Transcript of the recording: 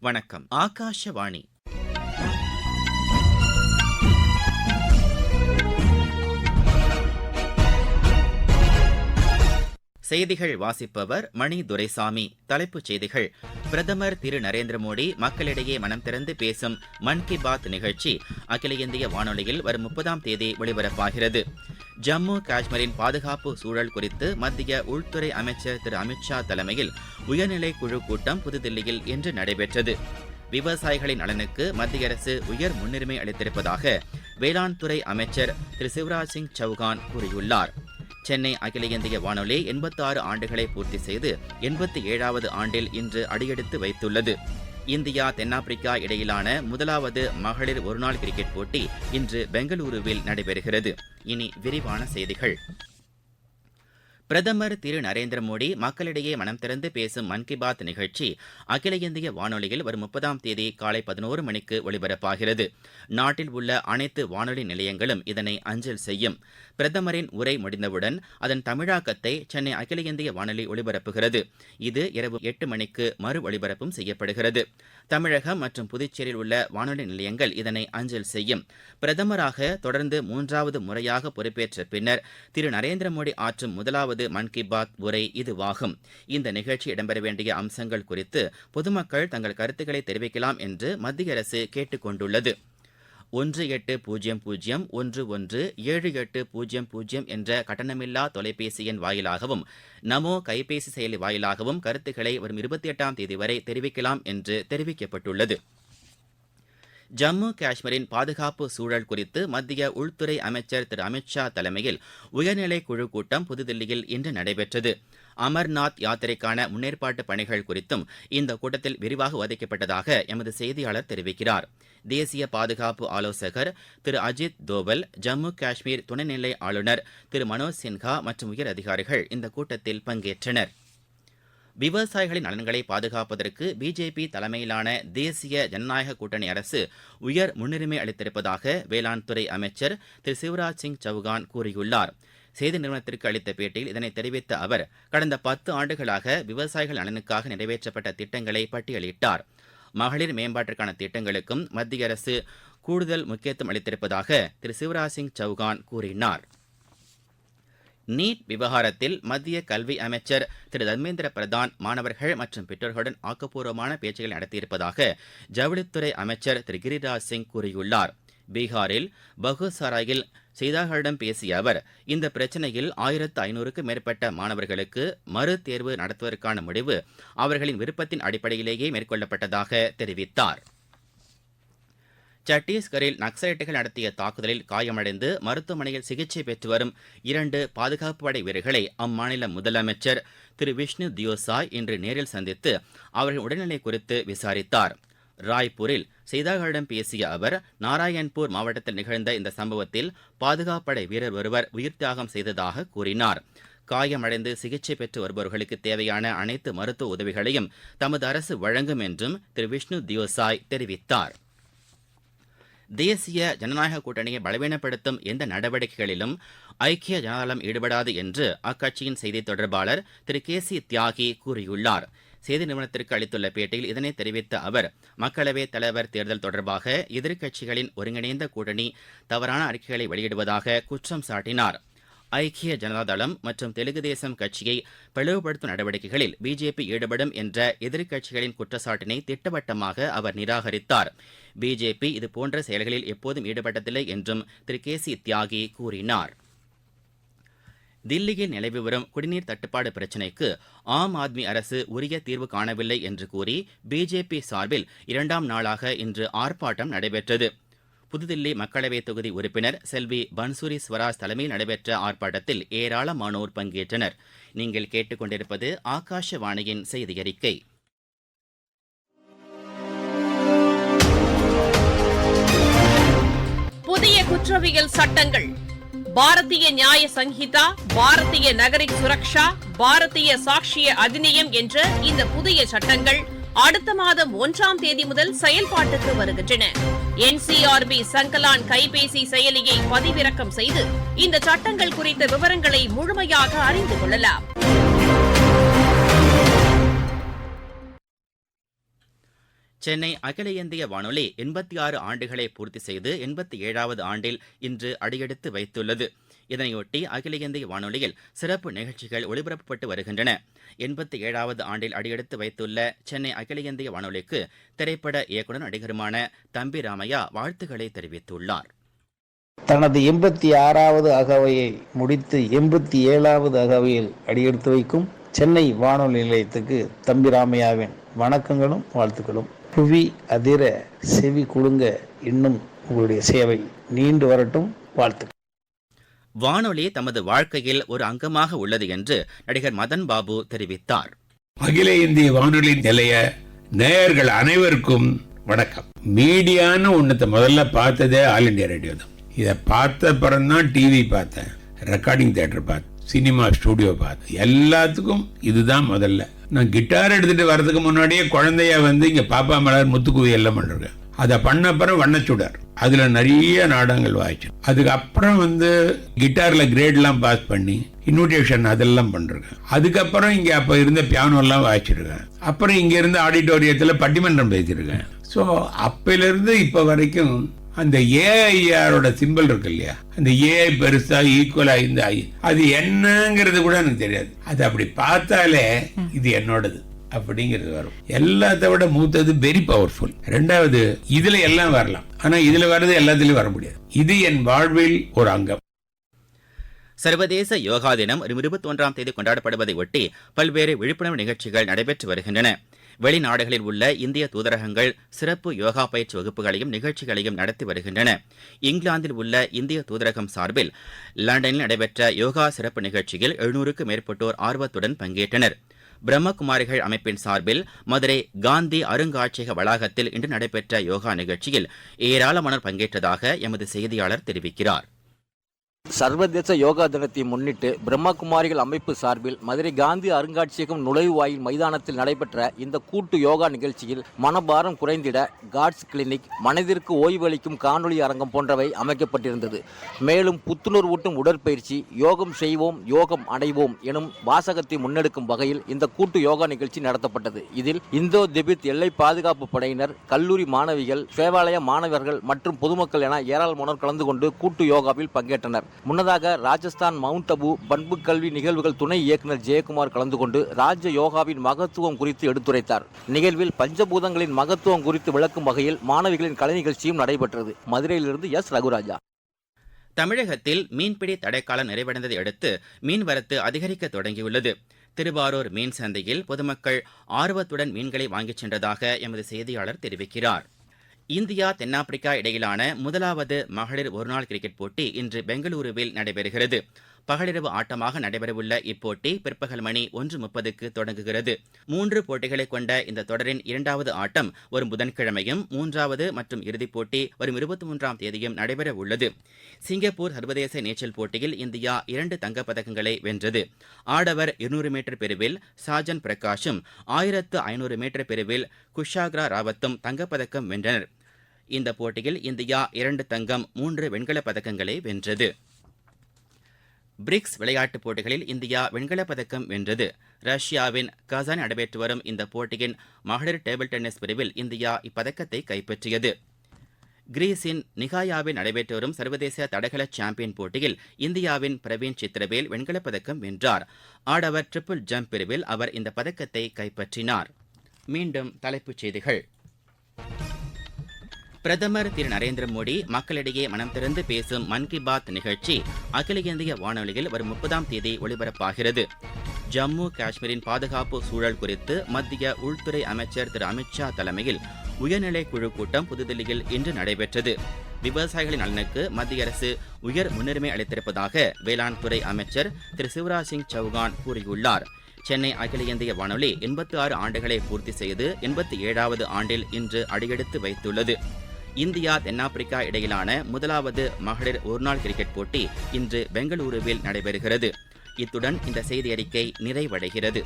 வணக்கம். ஆகாஷவாணி. செய்திகள் வாசிப்பவர் மணி துரைசாமி. தலைப்புச் செய்திகள். பிரதமர் திரு நரேந்திர மோடி மக்களிடையே மனம் திறந்து பேசும் மன் கி பாத் நிகழ்ச்சி அகில இந்திய வானொலியில் வரும் முப்பதாம் தேதி ஒலிபரப்பாகிறது ஜம்மு காஷ்மீரின் பாதுகாப்பு சூழல் குறித்து மத்திய உள்துறை அமைச்சர் திரு அமித்ஷா தலைமையில் உயர்நிலை குழு கூட்டம் புதுதில்லியில் இன்று நடைபெற்றது. விவசாயிகளின் நலனுக்கு மத்திய அரசு உயர் முன்னுரிமை அளித்திருப்பதாக வேளாண் துறை அமைச்சர் திரு சிவராஜ் சிங் சௌகான் கூறியுள்ளார். சென்னை அகில இந்திய வானொலி எண்பத்தாறு ஆண்டுகளை பூர்த்தி செய்து எண்பத்தி ஏழாவது ஆண்டில் இன்று அடியெடுத்து வைத்துள்ளது. இந்தியா தென்னாப்பிரிக்கா இடையிலான முதலாவது மகளிர் ஒருநாள் கிரிக்கெட் போட்டி இன்று பெங்களூருவில் நடைபெறுகிறது. இனி விரிவான செய்திகள். பிரதமர் திரு நரேந்திர மோடி மக்களிடையே மனம் திறந்து பேசும் மன் கி பாத் நிகழ்ச்சி அகில இந்திய வானொலியில் வரும் முப்பதாம் தேதி காலை பதினோரு மணிக்கு ஒலிபரப்பாகிறது நாட்டில் உள்ள அனைத்து வானொலி நிலையங்களும் இதனை அஞ்சல் செய்யும். பிரதமரின் உரை முடிந்தவுடன் அதன் தமிழாக்கத்தை சென்னை அகில இந்திய வானொலி ஒலிபரப்புகிறது இது இரவு எட்டு மணிக்கு மறு ஒலிபரப்பும் செய்யப்படுகிறது. தமிழகம் மற்றும் புதுச்சேரியில் உள்ள வானொலி நிலையங்கள் இதனை அஞ்சல் செய்யும். பிரதமராக தொடர்ந்து மூன்றாவது முறையாக பொறுப்பேற்ற பின்னர் திரு நரேந்திர மோடி ஆற்றும் முதலாவது மன் கி பாத் உரை இதுவாகும். இந்த நிகழ்ச்சி இடம்பெற வேண்டிய அம்சங்கள் குறித்து பொதுமக்கள் தங்கள் கருத்துக்களை தெரிவிக்கலாம் என்று மத்திய அரசு கேட்டுக் கொண்டுள்ளது ஒன்று எட்டு பூஜ்ஜியம் பூஜ்ஜியம் ஒன்று ஒன்று ஏழு எட்டு பூஜ்ஜியம் பூஜ்ஜியம் என்ற கட்டணமில்லா தொலைபேசி எண் வாயிலாகவும் நமோ கைபேசி செயலி வாயிலாகவும் கருத்துக்களை வரும் இருபத்தி எட்டாம் தேதி வரை தெரிவிக்கலாம் என்று தெரிவிக்கப்பட்டுள்ளது. ஜம்மு காஷ்மீரின் பாதுகாப்பு சூழல் குறித்து மத்திய உள்துறை அமைச்சர் திரு அமித்ஷா தலைமையில் உயர்நிலை குழு கூட்டம் புதுதில்லியில் இன்று நடைபெற்றது. அமர்நாத் யாத்திரைக்கான முன்னேற்பாட்டு பணிகள் குறித்தும் இந்த கூட்டத்தில் விரிவாக விவாதிக்கப்பட்டதாக எமது செய்தியாளர் தெரிவிக்கிறார். தேசிய பாதுகாப்பு ஆலோசகர் திரு அஜித் தோவல் ஜம்மு காஷ்மீர் துணைநிலை ஆளுநர் திரு மனோஜ் சின்ஹா மற்றும் உயர் அதிகாரிகள் இந்த கூட்டத்தில் பங்கேற்றனர். விவசாயிகளின் நலன்களை பாதுகாப்பதற்கு பிஜேபி தலைமையிலான தேசிய ஜனநாயக கூட்டணி அரசு உயர் முன்னுரிமை அளித்திருப்பதாக வேளாண் துறை அமைச்சர் திரு சிவராஜ் சிங் சௌகான் கூறியுள்ளார். செய்தி நிறுவனத்திற்கு அளித்த பேட்டியில் இதனை தெரிவித்த அவர் கடந்த பத்து ஆண்டுகளாக விவசாயிகள் நலனுக்காக நிறைவேற்றப்பட்ட திட்டங்களை பட்டியலிட்டார். மகளிர் மேம்பாட்டிற்கான திட்டங்களுக்கும் மத்திய அரசு கூடுதல் முக்கியத்துவம் அளித்திருப்பதாக திரு சிவராஜ் சிங் சௌகான் கூறினார். நீட் விவகாரத்தில் மத்திய கல்வி அமைச்சர் திரு. தர்மேந்திர பிரதான் மாணவர்கள் மற்றும் பெற்றோர்களுடன் ஆக்கப்பூர்வமான பேச்சுகளை நடத்தியிருப்பதாக ஜவுளித்துறை அமைச்சர் திரு. கிரிராஜ் சிங் கூறியுள்ளார். பீகாரில் பகுசாராயில் செய்தியாளர்களிடம் பேசிய அவர் இந்த பிரச்சினையில் ஆயிரத்து ஐநூறுக்கும் மேற்பட்ட மாணவர்களுக்கு மறு தேர்வு நடத்துவதற்கான முடிவு அவர்களின் விருப்பத்தின் அடிப்படையிலேயே மேற்கொள்ளப்பட்டதாக தெரிவித்தார். சத்தீஸ்கரில் நக்சலைட்டுகள் நடத்திய தாக்குதலில் காயமடைந்து மருத்துவமனையில் சிகிச்சை பெற்று வரும் இரண்டு பாதுகாப்பு படை வீரர்களை அம்மாநில முதலமைச்சர் திரு விஷ்ணு தியோசாய் இன்று நேரில் சந்தித்து அவர்கள் உடல்நிலை குறித்து விசாரித்தார். ராய்ப்பூரில் செய்தியாளர்களிடம் பேசிய அவர் நாராயண்பூர் மாவட்டத்தில் நிகழ்ந்த இந்த சம்பவத்தில் பாதுகாப்படை வீரர் ஒருவர் உயிர் தியாகம் செய்ததாக கூறினார். காயமடைந்து சிகிச்சை பெற்று வருபவர்களுக்கு தேவையான அனைத்து மருத்துவ உதவிகளையும் தமது அரசு வழங்கும் என்றும் திரு விஷ்ணு தியோசாய் தெரிவித்தார். தேசிய ஜனநாயக கூட்டணியை பலவீனப்படுத்தும் எந்த நடவடிக்கைகளிலும் ஐக்கிய ஜனதாதளம் ஈடுபடாது என்று அக்கட்சியின் செய்தி தொடர்பாளர் திரு கே சி தியாகி கூறியுள்ளார். செய்தி நிறுவனத்திற்கு அளித்துள்ள பேட்டியில் இதனை தெரிவித்த அவர் மக்களவைத் தலைவர் தேர்தல் தொடர்பாக எதிர்க்கட்சிகளின் ஒருங்கிணைந்த கூட்டணி தவறான அறிக்கைகளை வெளியிடுவதாக குற்றம் சாட்டினார். ஐக்கிய ஜனதாதளம் மற்றும் தெலுங்கு தேசம் கட்சியை பிளவுபடுத்தும் நடவடிக்கைகளில் பிஜேபி ஈடுபடும் என்ற எதிர்க்கட்சிகளின் குற்றச்சாட்டினை திட்டவட்டமாக அவர் நிராகரித்தார். பிஜேபி இதுபோன்ற செயல்களில் எப்போதும் ஈடுபட்டதில்லை என்றும் திரு கே சி தியாகி கூறினார். தில்லியில் நிலவி வரும் குடிநீர் தட்டுப்பாடு பிரச்சினைக்கு ஆம் ஆத்மி அரசு உரிய தீர்வு காணவில்லை என்று கூறி பிஜேபி சார்பில் இரண்டாம் நாளாக இன்று ஆர்ப்பாட்டம் நடைபெற்றது. புதுதில்லி மக்களவைத் தொகுதி உறுப்பினர் செல்வி பன்சூரி ஸ்வராஜ் தலைமையில் நடைபெற்ற ஆர்ப்பாட்டத்தில் ஏராளமானோர் பங்கேற்றனர். நீங்கள் கேட்டுக்கொண்டிருப்பது ஆகாஷவாணியின் செய்தி அறிக்கை புதிய குற்றவியல் சட்டங்கள். பாரதிய நியாய சங்கீதா பாரதிய நகரிக் சுரக்ஷா பாரதிய சாட்சிய அதிநியம் என்ற இந்த புதிய சட்டங்கள் அடுத்த மாதம் ஒன்றாம் தேதி முதல் செயல்பாட்டுக்கு வருகின்றன. என்சிஆர்பி சங்கலான் கைபேசி செயலியை பதிவிறக்கம் செய்து இந்த சட்டங்கள் குறித்த விவரங்களை முழுமையாக அறிந்து கொள்ளலாம். சென்னை அகில இந்திய வானொலி எண்பத்தி ஆறு ஆண்டுகளை பூர்த்தி செய்து எண்பத்தி ஏழாவது ஆண்டில் இன்று அடியெடுத்து வைத்துள்ளது. இதனையொட்டி அகில இந்திய வானொலியில் சிறப்பு நிகழ்ச்சிகள் ஒளிபரப்பப்பட்டு வருகின்றன. எண்பத்தி ஏழாவது ஆண்டில் அடியெடுத்து வைத்துள்ள சென்னை அகில இந்திய வானொலிக்கு திரைப்பட இயக்குனர் நடிகருமான தம்பி ராமையா வாழ்த்துக்களை தெரிவித்துள்ளார். தனது எண்பத்தி ஆறாவது அகவையை முடித்து எண்பத்தி ஏழாவது அகவையில் அடியெடுத்து வைக்கும் சென்னை வானொலி நிலையத்துக்கு தம்பி ராமையாவின் வணக்கங்களும் வாழ்த்துக்களும். புவி அதிர செவி குலுங்க இன்னும் உங்களுடைய சேவை நீண்டு வரட்டும். வாழ்த்துக்கள். வானொலி தமது வாழ்க்கையில் ஒரு அங்கமாக உள்ளது என்று நடிகர் மதன் பாபு தெரிவித்தார். அகில இந்திய வானொலி நிலைய நேயர்கள் அனைவருக்கும் வணக்கம். மீடியான்னு ஒன்னத்தை முதல்ல பார்த்ததே ஆல் இண்டியா ரேடியோ தான். இதை பார்த்த தான் டிவி பார்த்தேன் ரெக்கார்டிங் தியேட்டர் பார்த்தேன் சினிமா ஸ்டூடியோ பார்த்தேன். எல்லாத்துக்கும் இதுதான் முதல்ல. நான் கிட்டார் எடுத்துட்டு வர்றதுக்கு முன்னாடியே குழந்தைய வந்து இங்க பாப்பா மலர் முத்துக்குவி எல்லாம் பண்ணிருக்கேன். அதை பண்ண அப்புறம் வண்ணச்சுடர் அதுல நிறைய நாடகங்கள் வாய்ச்சு. அதுக்கப்புறம் வந்து கிட்டார்ல கிரேட்லாம் பாஸ் பண்ணி இன்விடேஷன் அதெல்லாம் பண்ணிருக்கேன். அதுக்கப்புறம் இங்க அப்ப இருந்த பியானோ எல்லாம் வாய்ச்சிருக்கேன். அப்புறம் இங்க இருந்த ஆடிட்டோரியத்துல பட்டிமன்றம் பேசியிருக்கேன். ஸோ அப்பையிலிருந்து இப்ப வரைக்கும் அந்த ஏஐஆரோட சிம்பிள் இருக்கு இல்லையா? அந்த ஏஐ பெருசா ஈக்குவலா இந்த அது என்னங்கிறது கூட எனக்கு தெரியாது. அது அப்படி பார்த்தாலே இது என்னோடது. அப்படிங்கிறது வரும். எல்லாத்த விட மூத்தது வெரி பவர்ஃபுல் ரெண்டாவது இதுல எல்லாம் வரலாம். ஆனா இதுல வர்றது எல்லாத்துலயும் வர முடியாது. இது என் வாழ்வில் ஒரு அங்கம். சர்வதேச யோகா தினம் இருபத்தி ஒன்றாம் தேதி கொண்டாடப்படுவதை ஒட்டி பல்வேறு விழிப்புணர்வு நிகழ்ச்சிகள் நடைபெற்று வருகின்றன. வெளிநாடுகளில் உள்ள இந்திய தூதரகங்கள் சிறப்பு யோகா பயிற்சி வகுப்புகளையும் நிகழ்ச்சிகளையும் நடத்தி வருகின்றன. இங்கிலாந்தில் உள்ள இந்திய தூதரகம் சார்பில் லண்டனில் நடைபெற்ற யோகா சிறப்பு நிகழ்ச்சியில் எழுநூறுக்கும் மேற்பட்டோர் ஆர்வத்துடன் பங்கேற்றனர். பிரம்மகுமாரிகள் அமைப்பின் சார்பில் மதுரை காந்தி அருங்காட்சியக வளாகத்தில் இன்று நடைபெற்ற யோகா நிகழ்ச்சியில் ஏராளமானோர் பங்கேற்றதாக எமது செய்தியாளர் தெரிவிக்கிறார். சர்வதேச யோகா தினத்தை முன்னிட்டு பிரம்மகுமாரிகள் அமைப்பு சார்பில் மதுரை காந்தி அருங்காட்சியகம் நுழைவாயில் மைதானத்தில் நடைபெற்ற இந்த கூட்டு யோகா நிகழ்ச்சியில் மனபாரம் குறைந்திட காட்ஸ் கிளினிக் மனதிற்கு ஓய்வளிக்கும் காணொளி அரங்கம் போன்றவை அமைக்கப்பட்டிருந்தது. மேலும் புத்துணர்வூட்டும் உடற்பயிற்சி யோகம் செய்வோம் யோகம் அடைவோம் எனும் வாசகத்தை முன்னெடுக்கும் வகையில் இந்த கூட்டு யோகா நிகழ்ச்சி நடத்தப்பட்டது. இதில் இந்தோ திபித் எல்லை பாதுகாப்பு படையினர் கல்லூரி மாணவிகள் சேவாலய மாணவர்கள் மற்றும் பொதுமக்கள் என ஏராளமானோர் கலந்து கொண்டு கூட்டு யோகாவில் பங்கேற்றனர். முன்னதாக ராஜஸ்தான் மவுண்ட் அபு பண்பு கல்வி நிகழ்வுகள் துணை இயக்குனர் ஜெயக்குமார் கலந்து கொண்டு ராஜ யோகாவின் மகத்துவம் குறித்து எடுத்துரைத்தார். நிகழ்வில் பஞ்சபூதங்களின் மகத்துவம் குறித்து விளக்கும் வகையில் மாணவிகளின் கலை நிகழ்ச்சியும் நடைபெற்றது. மதுரையிலிருந்து எஸ். ரகுராஜா. தமிழகத்தில் மீன்பிடி தடைக்காலம் நிறைவடைந்ததை அடுத்து மீன்வரத்து அதிகரிக்க தொடங்கியுள்ளது. திருவாரூர் மீன் சந்தையில் பொதுமக்கள் ஆர்வத்துடன் மீன்களை வாங்கிச் சென்றதாக எமது செய்தியாளர் தெரிவிக்கிறார். இந்தியா தென்னாப்பிரிக்கா இடையிலான முதலாவது மகளிர் ஒருநாள் கிரிக்கெட் போட்டி இன்று பெங்களூருவில் நடைபெறுகிறது. பகலிரவு ஆட்டமாக நடைபெறவுள்ள இப்போட்டி பிற்பகல் மணி ஒன்று முப்பதுக்கு தொடங்குகிறது. மூன்று போட்டிகளை கொண்ட இந்த தொடரின் இரண்டாவது ஆட்டம் வரும் புதன்கிழமையும் மூன்றாவது மற்றும் இறுதிப் போட்டி வரும் இருபத்தி மூன்றாம் தேதியும் நடைபெற உள்ளது சிங்கப்பூர் சர்வதேச நீச்சல் போட்டியில் இந்தியா இரண்டு தங்கப்பதக்கங்களை வென்றது. ஆடவர் இருநூறு மீட்டர் பிரிவில் சாஜன் பிரகாஷும் ஆயிரத்து ஐநூறு மீட்டர் பிரிவில் குஷாக்ரா ராவத்தும் தங்கப்பதக்கம் வென்றனர். இந்த போட்டியில் இந்தியா இரண்டு தங்கம் மூன்று வெண்கலப் பதக்கங்களை வென்றது. பிரிக்ஸ் விளையாட்டுப் போட்டிகளில் இந்தியா வெண்கலப் பதக்கம் வென்றது. ரஷ்யாவின் கசான் நடைபெற்று வரும் இந்த போட்டியின் மகளிர் டேபிள் டென்னிஸ் பிரிவில் இந்தியா இப்பதக்கத்தை கைப்பற்றியது. கிரீஸின் நிகாயாவில் நடைபெற்று வரும் சர்வதேச தடகள சாம்பியன் போட்டியில் இந்தியாவின் பிரவீன் சித்திரவேல் வெண்கலப் பதக்கம் வென்றார். ஆடவர் ட்ரிபிள் ஜம்ப் பிரிவில் அவர் இந்த பதக்கத்தை கைப்பற்றினார். மீண்டும் தலைப்புச் செய்திகள். பிரதமர் திரு நரேந்திர மோடி மக்களிடையே மனம் திறந்து பேசும் மன் கி பாத் நிகழ்ச்சி அகில இந்திய வானொலியில் வரும் முப்பதாம் தேதி ஒலிபரப்பாகிறது ஜம்மு காஷ்மீரின் பாதுகாப்பு சூழல் குறித்து மத்திய உள்துறை அமைச்சர் திரு அமித்ஷா தலைமையில் உயர்நிலை குழு கூட்டம் புதுதில்லியில் இன்று நடைபெற்றது. விவசாயிகளின் நலனுக்கு மத்திய அரசு உயர் முன்னுரிமை அளித்திருப்பதாக வேளாண் துறை அமைச்சர் திரு சிவராஜ் சிங் சௌகான் கூறியுள்ளார். சென்னை அகில இந்திய வானொலி எண்பத்தி ஆறு ஆண்டுகளை பூர்த்தி செய்து எண்பத்தி ஏழாவது ஆண்டில் இன்று அடியெடுத்து வைத்துள்ளது. இந்தியா தென்னாப்பிரிக்கா இடையிலான முதலாவது மகளிர் ஒருநாள் கிரிக்கெட் போட்டி இன்று பெங்களூருவில் நடைபெறுகிறது. இத்துடன் இந்த செய்தி அறிக்கை நிறைவடைகிறது.